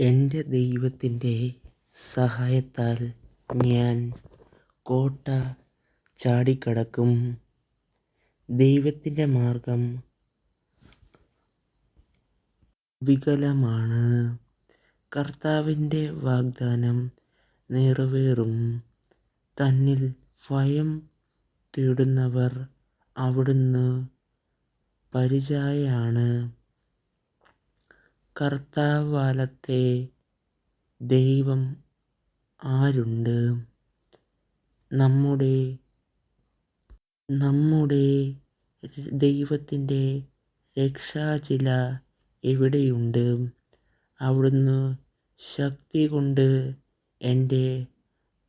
എന്റെ ദൈവത്തിന്റെ സഹായത്താൽ ഞാൻ കോട്ട ചാടിക്കടക്കും. ദൈവത്തിന്റെ മാർഗം വികലമാണ്. കർത്താവിന്റെ വാഗ്ദാനം നിറവേറും. തന്നിൽ ഭയം തേടുന്നവർ അവിടുന്ന് പരിചയാണ് കർത്താവാലത്തെ ദൈവം ആരുണ്ട്? നമ്മുടെ നമ്മുടെ ദൈവത്തിന്റെ രക്ഷാചില എവിടെയുണ്ട്? അവിടുന്ന് ശക്തി കൊണ്ട് എന്റെ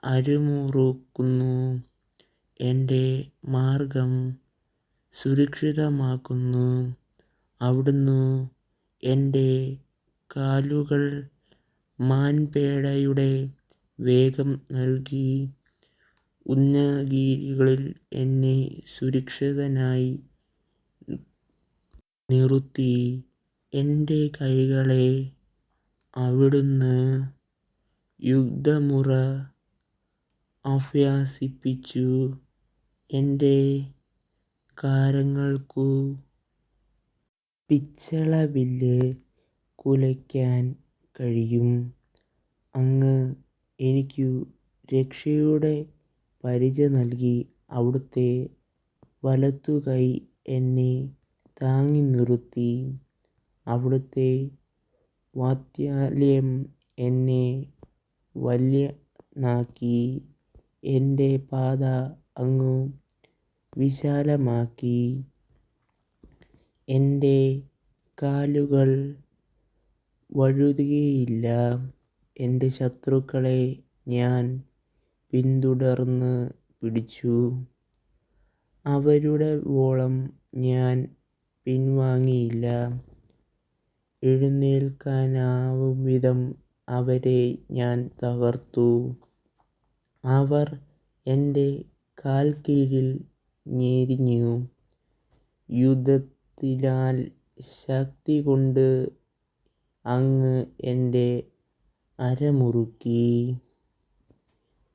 അരുമുറുക്കുന്നു. എന്റെ മാർഗം സുരക്ഷിതമാക്കുന്നു. അവിടുന്ന് എന്റെ കാലുകൾ മാൻപേടയുടെ വേഗം നൽകി. ഉന്നഗിരികളിൽ എന്നെ സുരക്ഷിതനായി നിർത്തി എന്റെ കൈകളെ അവിടുന്ന് യുദ്ധമുറ അഭ്യസിപ്പിച്ചു. എന്റെ കരങ്ങൾക്കു പിച്ചളവില്ല് കുലയ്ക്കാൻ കഴിയും. അങ്ങ് എനിക്കു രക്ഷയുടെ പരിച നൽകി അവിടുത്തെ വലത്തുകൈ എന്നെ താങ്ങി നിർത്തി. അവിടുത്തെ വാത്സല്യം എന്നെ ബലവാനാക്കി എന്റെ പാത അങ്ങ് വിശാലമാക്കി. എന്റെ കാലുകൾ വഴുതുകയില്ല എന്റെ ശത്രുക്കളെ ഞാൻ പിന്തുടർന്ന് പിടിച്ചു. അവരുടെ വോളം ഞാൻ പിൻവാങ്ങിയില്ല. എഴുന്നേൽക്കാനാവും വിധം അവരെ ഞാൻ തകർത്തു. അവർ എന്റെ കാൽക്കീഴിൽ ഞെരിഞ്ഞു. യുദ്ധത്തിനാൽ ശക്തികൊണ്ട് അങ്ങ് എന്റെ അരമുറുക്കി.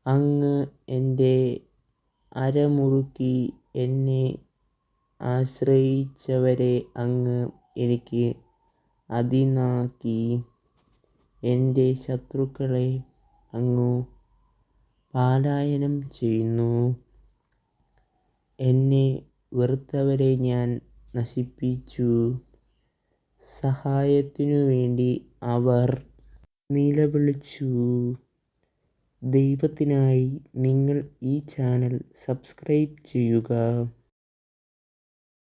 അങ്ങ് എന്റെ അരമുറുക്കി എന്നെ ആശ്രയിച്ചവരെ അങ്ങ് എനിക്ക് അതിനാക്കി. എന്റെ ശത്രുക്കളെ അങ്ങു പാലായനം ചെയ്യുന്നു. എന്നെ വെറുത്തവരെ ഞാൻ നശിപ്പിച്ചു. സഹായത്തിനു വേണ്ടി അവർ നിലവിളിച്ചു. ദൈവത്തിനായി നിങ്ങൾ ഈ ചാനൽ സബ്സ്ക്രൈബ് ചെയ്യുക.